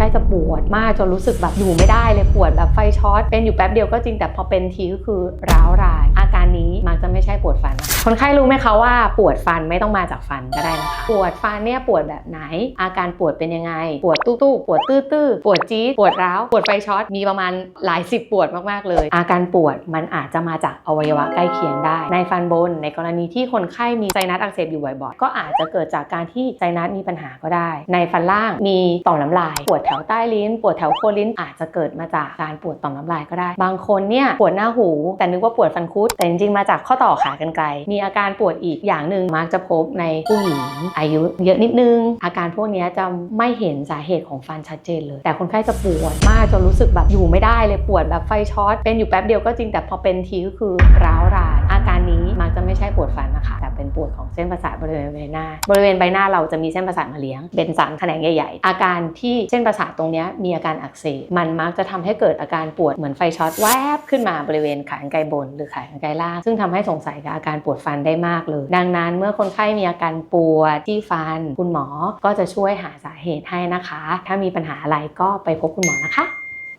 ข้จะปวดมากจนรู้สึกแบบอยู่ไม่ได้เลยปวดแบบไฟช็อตเป็นอยู่แป๊บเดียวก็จริงแต่พอเป็นทีก็คือร้าวรายอาการนี้มัก คนไข้รู้ไหมคะว่าปวดฟันไม่ต้องมาจากฟันก็ได้นะคะ ปวดฟันเนี่ยปวดแบบไหน อาการปวดเป็นยังไง ปวดตู้ๆปวดตื้อๆปวดจี๊ดปวดร้าว ปวดไฟช็อต มีประมาณหลายสิบปวดมากๆเลย อาการปวดมันอาจจะมาจากอวัยวะใกล้เคียงได้ ในฟันบน ในกรณีที่คนไข้มีไซนัสอักเสบอยู่บ่อยๆก็อาจจะเกิดจากการที่ไซนัสมีปัญหาก็ได้ ในฟันล่างมีต่อมน้ำลาย ปวดแถวใต้ลิ้น ปวดแถวโคนลิ้น อาจจะเกิดมาจากการปวดต่อมน้ำลายก็ได้ บางคนเนี่ยปวดหน้าหู แต่นึกว่าปวดฟันคุดแต่จริงๆมาจากข้อต่อขากรรไกรมีอาการปวดอีกอย่างหนึ่งมักจะพบในผู้หญิงอายุเยอะนิดนึง อาการพวกนี้จะไม่เห็นสาเหตุของฟันชัดเจนเลย แต่คนไข้จะปวดมากจนรู้สึกแบบอยู่ไม่ได้เลยปวดแบบไฟช็อตเป็นอยู่แป๊บเดียวก็จริงแต่พอเป็นทีก็คือร้าวรานอาการนี้มักจะไม่ใช่ปวดฟันนะคะ ปวดของเส้นประสาทบริเวณใบหน้า บริเวณใบหน้าเราจะมีเส้นประสาทมาเลี้ยง เป็นสามแขนงใหญ่ ๆ อาการที่เส้นประสาทตรงนี้มีอาการอักเสบมันมักจะทำให้เกิดอาการปวดเหมือนไฟช็อตแวบขึ้นมาบริเวณขากรรไกรบน หรือขากรรไกรล่าง ซึ่งทำให้สงสัยกับอาการปวดฟันได้มากเลย ดังนั้นเมื่อคนไข้มีอาการปวดที่ฟัน คุณหมอก็จะช่วยหาสาเหตุให้นะคะ ถ้ามีปัญหาอะไรก็ไปพบคุณหมอนะคะ